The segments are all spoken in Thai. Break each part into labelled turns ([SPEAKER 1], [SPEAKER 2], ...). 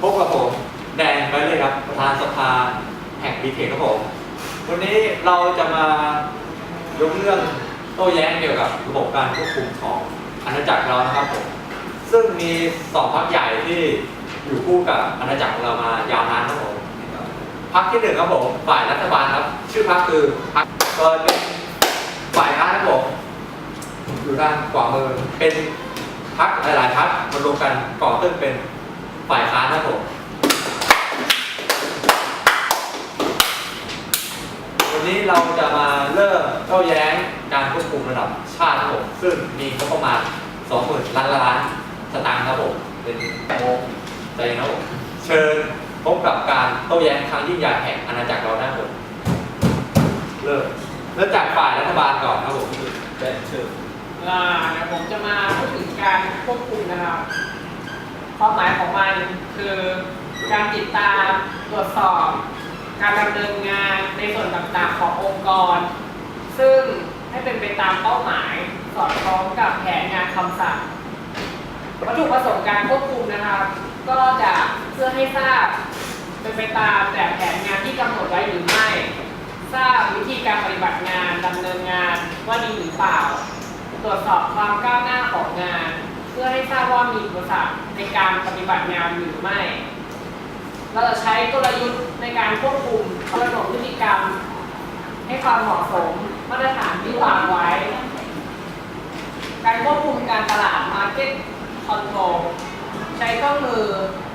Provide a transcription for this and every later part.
[SPEAKER 1] พบกับผมแดนไปเลยครับประธานสภาแห่งบีเทครับผมวันนี้เราจะมายกเรื่องโต้แย้งเกี่ยวกับระบบการควบคุมของอาณาจักรเรานะครับผมซึ่งมีสองพรรคใหญ่ที่อยู่คู่กับอาณาจักรเรามายาวนานครับผมพรรคที่หนึ่งครับผมฝ่ายรัฐบาลครับ ชื่อพรรคคือพรรคเกิดเป็นฝ่ายค้านครับผมอยู่ด้านขวามือเป็นพรรคหลาย ๆพรรคมารวมกันก่อตั้งเป็น ฝ่ายค้านครับผมวันนี้เราจะมาเริ่มโต้แย้งการควบคุมระดับชาติครับผมซึ่งมีงบประมาณ20,000ล้านล้านสตางค์ครับผมเป็นโมใจนะครับผมเชิญพบกับการโต้แย้งครั้งยิ่งใหญ่แห่งอาณาจักรเราได้ครับผมเริ่มเริ่มจากฝ่ายรัฐบาลก่อนครับผมเป็นเชิญ
[SPEAKER 2] อ่าเดี๋ยวผมจะมาพูดถึงการควบคุมนะครับ ความหมายของมันคือการติดตามตรวจสอบ การดำเนินงานในส่วนต่างๆขององค์กร ซึ่งให้เป็นไปตามเป้าหมาย สอดคล้องกับแผนงานคำสั่งวัตถุประสงค์การควบคุมนะครับ ก็จะเพื่อให้ทราบเป็นไปตามแต่แผนงานที่กำหนดไว้หรือไม่ ทราบวิธีการปฏิบัติงานดำเนินงานว่าดีหรือเปล่า ตรวจสอบความก้าวหน้าของงาน พื่อให้ทราบว่ามีอุปสรรคในการปฏิบัติงานหรือไม่ เราจะใช้กลยุทธ์ในการควบคุมกำหนดพฤติกรรม ให้ความเหมาะสมมาตรฐานที่วางไว้ การควบคุมการตลาด Market Control ใช้เครื่องมือ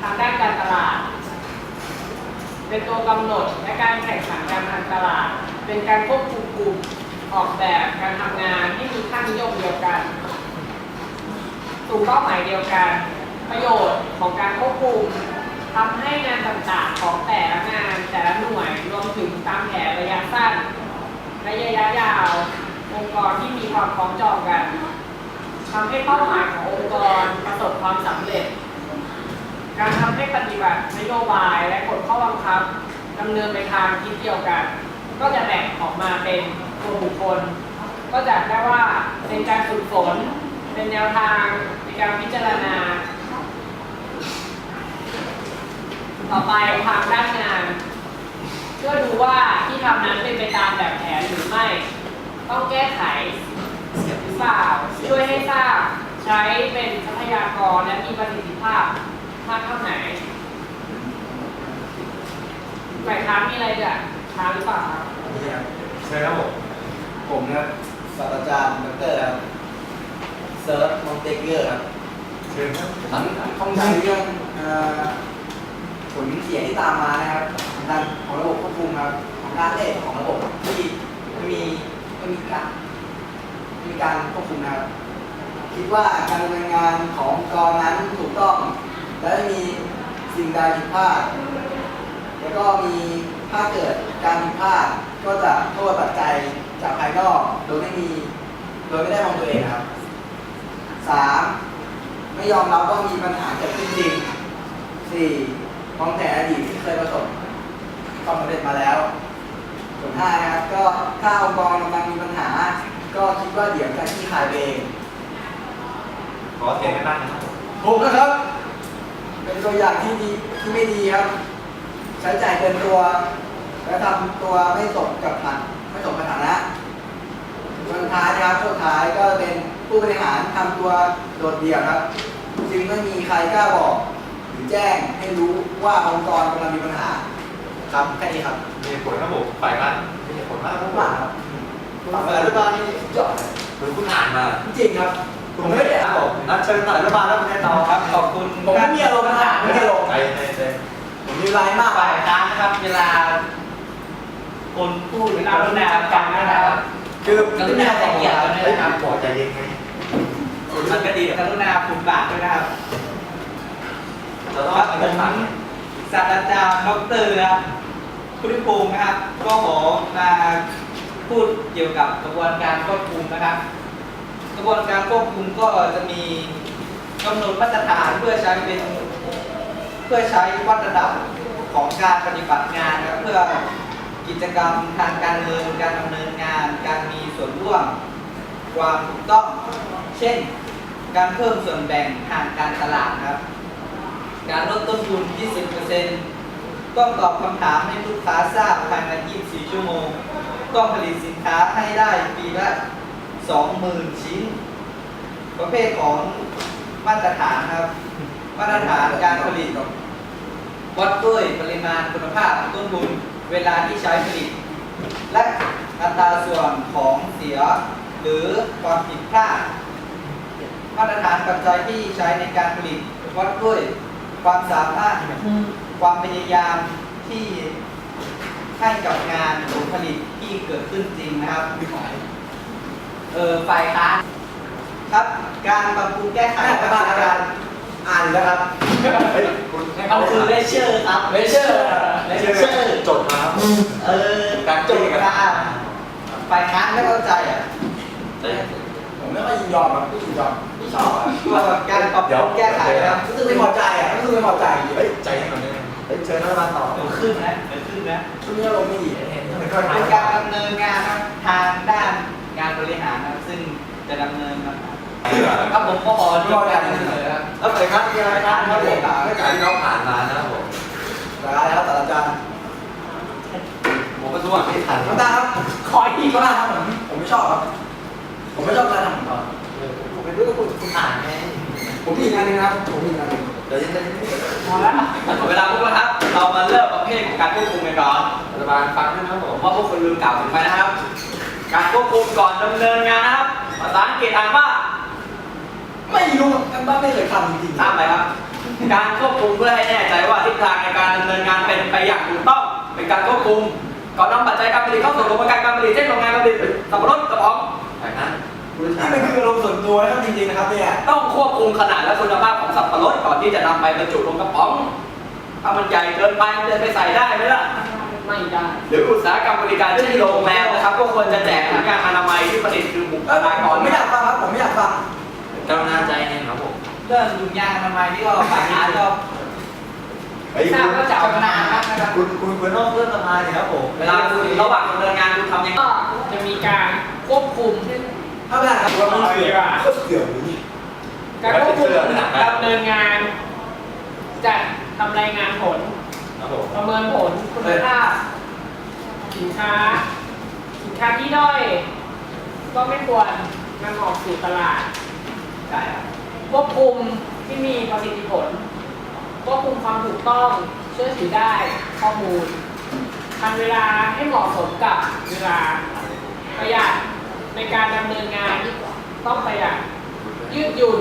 [SPEAKER 2] ทางด้านการตลาด เป็นตัวกำหนดและการแข่งขันการทางตลาด เป็นการควบคุมกลุ่มออกแบบการทำงานให้มีค่านิยมเดียวกัน สู่เป้าหมายเดียวกัน ประโยชน์ของการควบคุมทำให้งานต่างๆของแต่ละงานแต่ละหน่วยรวมถึงตามแผนระยะสั้นและระยะยาว องค์กรที่มีความคล้องจองกันทำให้เป้าหมายขององค์กรประสบความสำเร็จ การทำให้ปฏิบัตินโยบายและกฎข้อบังคับดำเนินไปทางทิศเดียวกัน ก็จะแบ่งออกมาเป็นตัวบุคคล ก็จะได้ว่าเป็นการฝึกฝน เป็นแนวทางในการพิจารณา ต่อไปทางด้านงานเพื่อดูว่าที่ทำนั้นเป็นไปตามแบบแผนหรือไม่ ต้องแก้ไขหรือเปล่าช่วยให้ทราบใช้เป็นทรัพยากรและมีประสิทธิภาพมากเท่าไหนฝ่ายค้ามีอะไรจะค้านหรือเปล่าครับ
[SPEAKER 1] เชิญครับผม
[SPEAKER 3] ผมนะศาสตราจารย์ดรครับ เซิร์ฟมอนเตเกอร์ครับ
[SPEAKER 1] เชิญครับ
[SPEAKER 3] ทั้งข้องใจเรื่องเอ่อผลเสียที่ตามมานะครับของการของระบบควบคุมครับของการเล่นของระบบที่ไม่มีไม่มีการไม่มีการควบคุมนะครับคิดว่าการดำเนินงานขององค์กรนั้นถูกต้อง และไม่มีสิ่งใดผิดพลาด แล้วก็มีถ้าเกิดการผิดพลาดก็จะโทษปัจจัยจากภายนอกโดยไม่มี โดยไม่ได้มองตัวเองนะครับ สามไม่ยอมรับว่ามีปัญหาเกิดขึ้นจริงสี่มองแต่อดีตที่เคยประสบความสำเร็จมาแล้วส่วนห้านะครับก็ถ้าองค์กรกำลังมีปัญหา ก็คิดว่าเดี๋ยวจะขี้ขายไปเอง
[SPEAKER 1] ขอเสียงกันบ้างนะครับผม
[SPEAKER 3] ผมนะครับ เป็นตัวอย่างที่ดีที่ไม่ดีครับ ใช้จ่ายเกินตัว และทำตัวไม่สมกับฐานไม่สมกับฐานะสุดท้ายนะครับสุดท้ายก็เป็น ผู้บริหารทำตัวโดดเดี่ยวครับ จึงไม่มีใครกล้าบอกหรือแจ้งให้รู้ว่าองค์กรกำลังมีปัญหา ครับแค่นี้ครับ
[SPEAKER 1] มีเหตุผลครับผมฝ่ายค้านมีเหตุผลมากครับผม
[SPEAKER 3] มากครับฝั่งรัฐบาลนี่สุดยอดเลย
[SPEAKER 1] หรือคุณอ่านมา
[SPEAKER 3] จริงครับผมไม่ได้
[SPEAKER 1] ค
[SPEAKER 3] อ่า
[SPEAKER 1] รับ
[SPEAKER 3] น
[SPEAKER 1] ผมนัดเชิญฝ่ายรัฐบาลแล้วคุณแน่นอนครับขอบคุณ
[SPEAKER 3] ผมไม่มีอารมณ์นะไม่มีอารมณ์
[SPEAKER 1] ใจเย็น
[SPEAKER 3] ผมมีไลน์มากไป
[SPEAKER 4] ฝ่ายค้านนะครับ เวลา คนพูด
[SPEAKER 2] เวลาเราแนวฟังนะครับ
[SPEAKER 3] คือก
[SPEAKER 4] รุณาใจเกียรติกัน
[SPEAKER 1] ๆ
[SPEAKER 4] ด้ว
[SPEAKER 1] เฮ้
[SPEAKER 4] ย
[SPEAKER 1] ย
[SPEAKER 4] นะครับ
[SPEAKER 1] บอกใจเย็นไงคุณ มันก็ดี
[SPEAKER 4] กรุณาคุณบาทด้วยนะครับ
[SPEAKER 1] เราต้อง
[SPEAKER 4] ครับ
[SPEAKER 1] เอา
[SPEAKER 4] ผ
[SPEAKER 1] ไป
[SPEAKER 4] ม
[SPEAKER 1] ฟัง
[SPEAKER 4] ศาสตราจารย์ดอกเตอรครับพุทธิภูมินะครับ ก็ขอมาพูดเกี่ยวกับกระบวนการควบคุมนะครับ กระบวนการควบคุมก็จะมีกำหนดมาตรฐานเพื่อใช้เป็นเพื่อใช้วัดระดับของการปฏิบัติงานนะครับเพื่อกิจกรรมทางการเงินการดำเนินงาน การมีส่วนร่วม ความถูกต้อง เช่น การเพิ่มส่วนแบ่งทางการตลาดครับ การลดต้นทุน 20%กต้องตอบคำถามให้ลูกค้าทราบภายใน 24 ชั่วโมง ต้องผลิตสินค้าให้ได้ปีละ 20,000 ชิ้น ประเภทของมาตรฐานครับ มาตรฐานการผลิตวัดด้วยปริมาณคุณภาพต้นทุนเวลาที่ใช้ผลิต และอัตราส่วนของเสียหรือความผิดพลาด มาตรฐานปัจจัยที่ใช้ในการผลิตวัดด้วยความสามารถความพยายามที่ให้กับงานผลผลิตที่เกิดขึ้นจริงนะครับเออฝ่ายค้านครับ การปรับปรุงแก้ไข
[SPEAKER 3] อ่านประมาณการอ่านแล้วครับ
[SPEAKER 1] เฮ้ยคุณให้
[SPEAKER 4] เอาคือเลเชอร์ครับ
[SPEAKER 3] เลเชอร์
[SPEAKER 4] เล
[SPEAKER 1] เชื่
[SPEAKER 4] เชอ
[SPEAKER 1] อ
[SPEAKER 4] ร์
[SPEAKER 1] จดมาครับ
[SPEAKER 4] เออ
[SPEAKER 1] การ
[SPEAKER 4] จ
[SPEAKER 1] จี้
[SPEAKER 4] บ
[SPEAKER 1] กัน
[SPEAKER 4] การฝ่ายค้านไม่เข้าใจอะ
[SPEAKER 3] ผมไม่ค่อยยินยอมครับไม่ยินยอม ไม่ชอบอะ
[SPEAKER 4] ตัวการปรับปรุงแก้ไขนะครับ
[SPEAKER 3] รู้สึกไม่พอใจอะรู้สึกไม่พอใจ
[SPEAKER 1] เฮ้ยใจให้มันได้ไหม
[SPEAKER 3] เฮ้ยเชิญรัฐบาลต่อ
[SPEAKER 4] เดี๋ยวขึ้นนะเดี๋ยวขึ้นนะ
[SPEAKER 3] ช่วงนี้อารมณ์ไม่ดีเห็นไม่ค่อย
[SPEAKER 4] เป็นการดำเนินงานนะครับทางด้านงานบริหารนะครับซึ่งจะดำเนินนะครับครับผมก็ขอ
[SPEAKER 3] ไม่
[SPEAKER 4] จ
[SPEAKER 3] พ
[SPEAKER 4] บ
[SPEAKER 3] อใจ
[SPEAKER 4] การ
[SPEAKER 3] จ
[SPEAKER 4] นำ
[SPEAKER 3] ริง
[SPEAKER 4] เส
[SPEAKER 3] ๆ
[SPEAKER 4] น
[SPEAKER 3] เลย
[SPEAKER 4] อ
[SPEAKER 3] ค
[SPEAKER 4] ค
[SPEAKER 3] รั
[SPEAKER 4] รั
[SPEAKER 3] บบแล้วฝ่ายค้านมีอะไรครับครับผม
[SPEAKER 1] ไม่จากที่เราผ่านมานะครับผม
[SPEAKER 3] สาระแล้วศาสตราจารย์
[SPEAKER 1] ผมก็ทุกวันไม่ทัน
[SPEAKER 3] น้ำตาครับ
[SPEAKER 2] ขออีก
[SPEAKER 3] ก็ได้ครับผมผมไม่ชอบครับผมไม่ชอบการทำของเขาผม เป็นด้วยคุณคุณอ่านไงผมมีอีกงานหนึงนะครับ ผมมีอีกงานหนึงเดี๋ยวจะจะ
[SPEAKER 2] พอแล้ว
[SPEAKER 4] หมดเวลาพวกเราครับ เรามาเริ่มประเภทของการควบคุมกันก่อน
[SPEAKER 1] รัฐบาลฟังด้วยนะครับผ
[SPEAKER 4] ผมมว่าพวกคุณลืมกล่าวถึงไปนะครับ การควบคุมก่อนดำเนินงานนะครับภาษาอังกฤษอ่านว่า
[SPEAKER 3] ไม่รู้กันบ้านไม่เคยทำจริงๆ
[SPEAKER 4] ตามไปครับ การควบคุมเพื่อให้แน่ใจว่าทิศทางในการดำเนินงานเป็นไปอย่างถูกต้อง เป็นการควบคุมก่อนนำปัจจัยการผลิตเข้าสู่กระบวนการการผลิตเช่นโรงงานการผลิตสับปะรดกระป๋อง
[SPEAKER 1] ฝ่ายนั้น
[SPEAKER 3] นี่มันคืออารมณ์ส่วนตัวนะครับจริงๆนะครับเนี่ย
[SPEAKER 4] ต้องควบคุมขนาดและคุณภาพของสับปะรดก่อนที่จะนำไปบรรจุลงกระป๋อง ถ้ามันใหญ่เกินไปมันจะไปใส่ได้ไหมล่ะ
[SPEAKER 2] ไม่ได้
[SPEAKER 4] หรืออุตสาหกรรมบริการเช่นโรงแรมนะครับก็ควรจะแจกพนักงานอนามัยที่ผลิตคือบุค
[SPEAKER 3] เอ้ย
[SPEAKER 4] ลาก
[SPEAKER 3] ผ
[SPEAKER 4] ร
[SPEAKER 3] มไม่อยากฟังครับผมไม่อยากฟัง
[SPEAKER 1] เจ้าหน้าใจเองครับผม
[SPEAKER 4] เรื่องถุงยางอนามัยที่ก็ฝ่ายค้านก็
[SPEAKER 1] เฮ้ย
[SPEAKER 2] ทราบว่าจะเอานานครับ
[SPEAKER 4] นะครับ
[SPEAKER 1] คุณคุณคุณนอกเรื่องสภาเนี่ยครับผม
[SPEAKER 4] เวลาคุณระหว่างดำเนินงานคุณทำยังไง
[SPEAKER 2] ก็จะมีการควบคุม
[SPEAKER 3] ถ้าไม่ได้ครับผมว่าไม่เกี่ยวก็เกี่ยวอยู่นี่
[SPEAKER 2] การควบคุมดำเนินงานจัดทำรายงานผล
[SPEAKER 1] ครับผม
[SPEAKER 2] ประเมินผลคุณภาพสินค้า สินค้าที่ด้อย ก็ไม่ควรนำออกสู่ตลาด
[SPEAKER 4] ใช่ครับ
[SPEAKER 2] ควบคุมที่มีประสิทธิผลควบคุมความถูกต้องเชื่อถือได้ข้อมูลทันเวลาให้เหมาะสมกับเวลาประหยัด ในการดำเนินงานต้องประหยัดยืดหยุ่น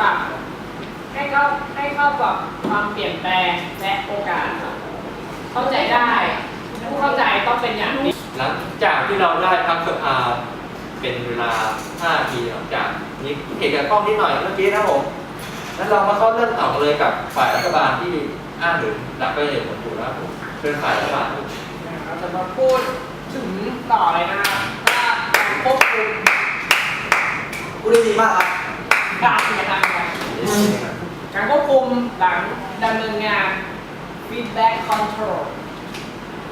[SPEAKER 2] ปรับให้เข้าให้เข้ากับความเปลี่ยนแปลงและโอกาส เข้าใจได้ผู้เข้าใจต้องเป็นอย่างดี
[SPEAKER 1] หลังจากที่เราได้พักสภาเป็นเวลา5นาทีหลังจากนี้เหตุการณ์กล้องนิดหน่อยเมื่อกี้นะครับผมแล้วเรามาเข้าเรื่องต่อกันเลยกับฝ่ายรัฐบาลที่อ้างถึงหลักประโยชน์ผลถูกนะครับผมเป็นฝ่ายรัฐบาลครับ
[SPEAKER 2] เราจะมาพูดถึงต่อเลยนะครับว่าการ ควบคุม
[SPEAKER 3] พูดได้ดีมากครับ
[SPEAKER 2] การกระทำการการควบคุมหลังดำเนินงาน feedback control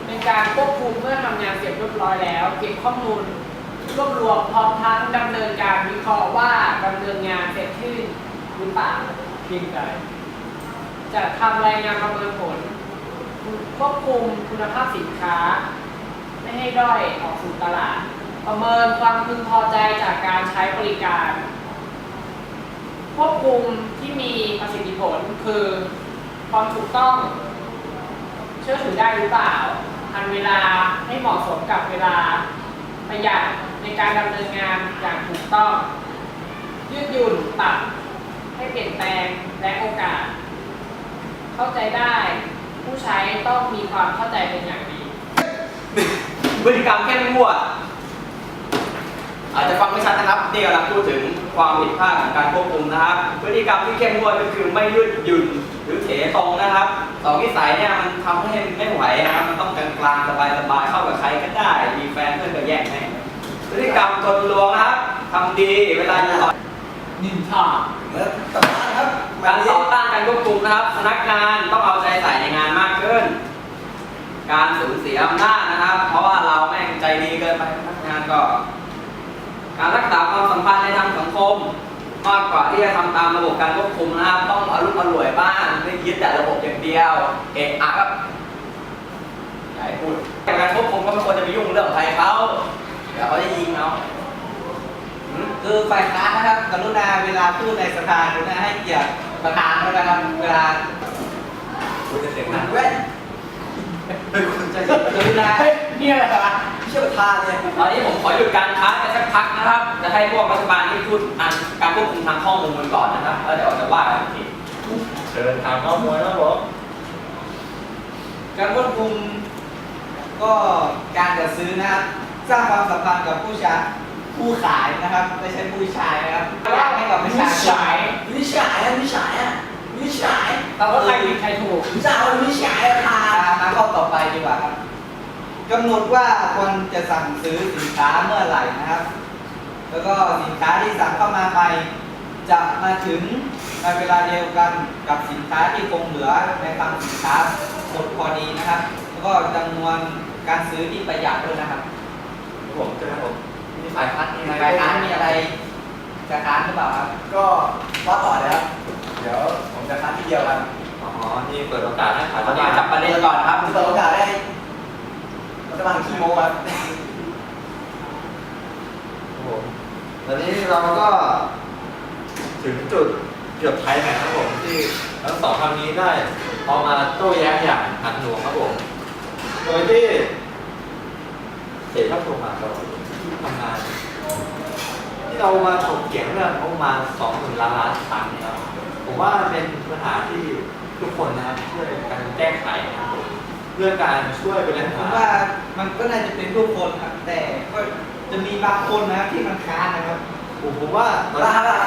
[SPEAKER 2] เป็นการควบคุมเมื่อทำงานเสร็จเรียบร้อยแล้ว เก็บข้อมูลรวบรวมพร้อมทั้งดำเนินการวิเคราะห์ว่าดำเนินงานเสร็จสิ้นหรือเปล่าเพียงใดจะทำรายงานประเมินผล ควบคุมคุณภาพสินค้า ไม่ให้ด้อยออกสู่ตลาด ประเมินความพึงพอใจจากการใช้บริการ ควบคุมที่มีประสิทธิผลคือความถูกต้อง เชื่อถือได้หรือเปล่าทันเวลาให้เหมาะสมกับเวลาประหยัดในการดำเนินงานอย่างถูกต้อง ยืดหยุ่นปรับให้เปลี่ยนแปลงและโอกาส เข้าใจได้ผู้ใช้ต้องมีความเข้าใจเป็นอย่างดี
[SPEAKER 4] พฤติกรรมเข้มงวด อาจจะฟังไม่ชัดนะครับนี่กำลังพูดถึงความผิดพลาดของการควบคุมนะครับพฤติกรรมที่เข้มงวดก็คือไม่ยืดหยุ่นหรือเถตรงนะครับสองนิสัยเนี่ยมันทำให้ไม่ไหวนะครับมันต้องกลางกลางๆสบายๆเข้ากับใครก็ได้ มีแฟนเพื่อนก็แย่งให้พฤติกรรมกลลวงนะครับทำดีเวลาอยู่ต่อ
[SPEAKER 2] นินทา
[SPEAKER 3] เหมือนกับบ้านครับ
[SPEAKER 4] การต่อต้านการควบคุมนะครับพนักงานต้องเอาใจใส่ในงานมากขึ้น การสูญเสียอำนาจนะครับ เพราะว่าเราแม่งใจดีเกินไปพนักงานก็ การรักษาความสัมพันธ์ในทางสังคม มากกว่าที่จะทำตามระบบการควบคุมนะต้องอารมณ์อร่วยบ้างไม่คิดแต่ระบบอย่างเดียว เอะอะ
[SPEAKER 5] ครับใหญ่พูด
[SPEAKER 4] กา
[SPEAKER 5] รควบคุมก็ไม่ควรจะไปยุ่งเรื่องใครเขาเดี๋ยวเขาจะยิงเอา
[SPEAKER 4] คือฝ่ายค้านนะครับ กรุณาเวลาพูดในสภาคุณให้เกียรติประธานนะครับเวลา
[SPEAKER 1] คุณจะเสียงดัง
[SPEAKER 3] เว้ยคุณจะ
[SPEAKER 4] กรุณา
[SPEAKER 2] เนี่ยแหละ ไรวะ
[SPEAKER 3] เชื่อประธานเนี่ย
[SPEAKER 5] ตอนนี้ผมขอหยุดการค้าไปสักพักนะครับ จะให้พวกรัฐบาลที่พูดอันการควบคุมทางข้อมูลกันก่อนนะครับแล้วเดี๋ยวจะว่ากันอีกที
[SPEAKER 1] เชิญทางข้อมูลครับผม
[SPEAKER 4] การควบคุมก็การจัดซื้อนะครับ สร้างความสัมพันธ์กับผู้ชาผู้ขายนะครับไม่ใช่ผู้ชายนะครับอยากให้กับประชาชน
[SPEAKER 2] ฉาย
[SPEAKER 3] วิชายอะวิชายอะวิชาย
[SPEAKER 2] เราก็ใครผิดใครถูก
[SPEAKER 3] วิชายวิชายประธาน
[SPEAKER 4] มามาข้อต่อไปดีกว่าครับ กำหนดว่าควรจะสั่งซื้อสินค้าเมื่อไหร่นะครับ แล้วก็สินค้าที่สั่งเข้ามาใหม่จะมาถึงในเวลาเดียวกันกับสินค้าที่คงเหลือในคลังสินค้าหมดพอดีนะครับ แล้วก็จำนวนการซื้อที่ประหยัดด้วยนะครับ
[SPEAKER 1] ผมเจอผมมีฝ่ายค้านมีอะไร
[SPEAKER 4] ฝ่ายค้านมีอะไรจะค้านหรือเปล่าครับ
[SPEAKER 3] ก็ว่าต่อเลยครับเดี๋ยวผมจะคัดทีเดียวกัน
[SPEAKER 1] อ๋อนี่เปิดโอกาสให้ฝ่าย
[SPEAKER 5] ตอ
[SPEAKER 1] ค้านน
[SPEAKER 5] นี้จับประเด็นก่อนนะครับ
[SPEAKER 3] ผมเปิดโอกาสให้ รัฐบาลขี้โมครับ
[SPEAKER 1] ผมตอนนี้เราก็ถึงจุดเกือบไทยแมทครับผมที่ทั้งสองคำนี้ได้เอามาโต้แย้งอย่างหนักหน่วงครับผม โดยที่เสียทัพโทรมาเราทำงาน ที่เรามาถกเถียงเรื่องประมาณสองหมื่นล้านล้านตังค์เนี่ยครับผมว่าเป็นปัญหาที่ทุกคนนะครับช่วยกันแก้ไขนะครับผม เรื่องการช่วยเป็นปัญ
[SPEAKER 4] ผ
[SPEAKER 1] หา
[SPEAKER 4] มว่ามันก็น่าจะเป็นทุกคนครับ แต่ก็จะมีบางคนนะครับที่มันค้านนะครับ
[SPEAKER 1] ผมผมว่าตอน
[SPEAKER 3] ประ
[SPEAKER 1] นี้
[SPEAKER 3] ธานอะ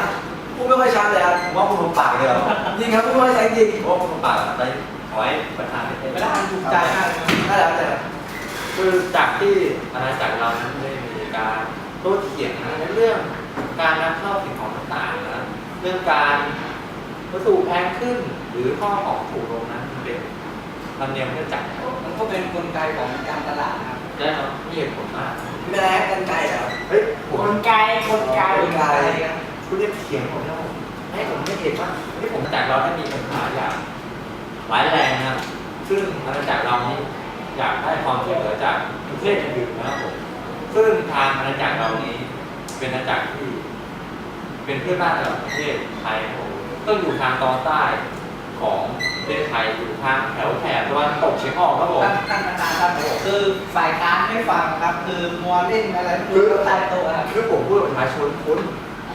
[SPEAKER 3] พูดไม่ค่อยชัดเลยครับ
[SPEAKER 1] ผมว่าคุณลงปากเลยเหรอ
[SPEAKER 3] จริงครับพูดไม่ค่อยชัดจริง
[SPEAKER 1] ผมว่าคุณลงปากไปขอให้ประธานไม่
[SPEAKER 4] ไม่
[SPEAKER 1] ได้
[SPEAKER 4] ได้ถูกใจมากเลยครับ
[SPEAKER 3] นั่นแหละแต่
[SPEAKER 1] คือจากที่อาณาจักรเรานั้นได้มีการโต้เถียงนะในเรื่อง การนำเข้าสิ่งของต่างๆนะเรื่องการวัสดุแพงขึ้นหรือข้อของถูกลงนั้นมันเป็น ธรรมเนียมเนื่องจาก
[SPEAKER 4] มันก็เป็นกลไกของการตลาดนะครับ
[SPEAKER 1] ได้ครับมีเหตุผลมาก
[SPEAKER 3] ไม่ได้กันไกลเหรอ
[SPEAKER 1] เฮ้ยผ
[SPEAKER 2] ก
[SPEAKER 1] ม
[SPEAKER 2] ลไกกลไก
[SPEAKER 3] กลไก
[SPEAKER 1] คุณเรียกเถียงผมนะผมให้ผมไม่เห็นว่าที่ผมจากเราได้มีปัญหาอย่างร้ายแรงนะครับ ซึ่งอาณาจักรเรานี้อยากได้ความช่วยเหลือจากประเทศอื่นๆนะครับผมซึ่งทางอาณาจักรเรานี้เป็นอาณาจักรที่ เป็นเพื่อนบ้านกับประเทศไทยนะครับผมก็อยู่ทางตอนใต้ของประเทศไทยอยู่ทางแถวแถบตะวันตกเฉียงออกครับผม
[SPEAKER 4] ท่านท่านประธานครับคือฝ่ายค้านไม่ฟังครับ คือมัวเล่นอะไรไม่รู้ใต้โต๊ะครับ
[SPEAKER 1] คือผมพูดกับประชาชนคุณ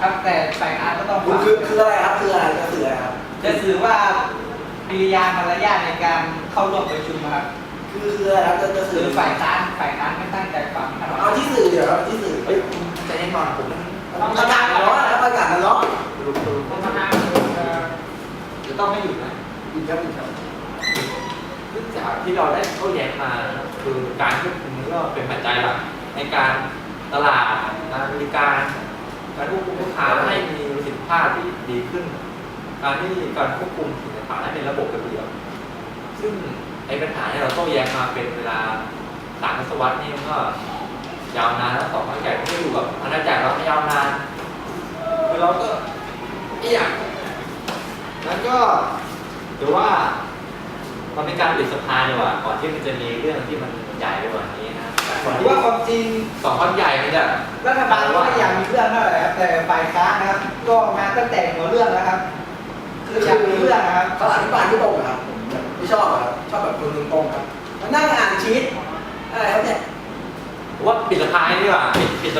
[SPEAKER 4] ครับแต่ฝ่ายค้านก็ต้อง
[SPEAKER 3] คือ
[SPEAKER 4] ฟัง
[SPEAKER 3] คือคืออะไรครับคืออะไรก็คืออะไรครับ
[SPEAKER 4] จะสื่อว่ากิริยามารยาทในการเข้าร่วมประชุมครับ
[SPEAKER 3] คือคืออะไรครับจะจะ
[SPEAKER 4] คื
[SPEAKER 3] สื่อ
[SPEAKER 4] อฝ่ายค้านฝ่ายค้านไม่ตั้งใจฟังครับ
[SPEAKER 3] เอาที่สื่อเดี๋ยวครับที่สื่อ
[SPEAKER 1] เฮ้ยคุณใจเย็นก่อนผม
[SPEAKER 3] ประกาศมันร้อนนะประกาศมันร้อน
[SPEAKER 1] รู้รู้
[SPEAKER 2] ผมทำงานเอ่อ
[SPEAKER 1] จะต้องไม่หยุดนะ
[SPEAKER 3] อีกครับอีกครับ
[SPEAKER 1] เนื่งจากที่เราได้โต้แย้งมาคือการควบคุมนี้ก็เป็นปัจจัยหลักในการตลาดการบริการการควบคุมลูกค้าให้มีประสิทธิภาพที่ดีขึ้น การที่การควบคุมสินค้าให้เป็นระบบระเบียบซึ่งไอ้ปัญหาที่เราโต้แย้งมาเป็นเวลาสามทศวรรษนี่มันก็ยาวนานแล้วสองพันแก่ก็อยู่กับอาณาจักรเราไม่ยาวนานคือเราก็ไม่อยากนั้นก็ ถือว่ามันเป็นการปิดสภาดีกว่าก่อนที่มันจะมีเรื่องที่มันใหญ่ไปกว่านี้นะแต่ก่อน
[SPEAKER 4] หรื
[SPEAKER 1] ที่
[SPEAKER 4] อว่าความจริง
[SPEAKER 1] สองคนใหญ่มันจะ
[SPEAKER 4] รัฐบาลก็ไม่อยากมีเรื่องเท่าไหร่ครับแต่ฝ่ายค้านนะครับ ก็มาตั้งแต่หัวเรื่องแล้วครับ คืออยากมีเรื่องนะครับ
[SPEAKER 3] เขาอธิบายไม่ตรงครับผมไม่ชอบครับชอบแบบคนตรงๆครับมานั่งอ่านชีตอะไรครับเนี่ย
[SPEAKER 1] ผมว่าปิดสภาให้ดีกว่าปิด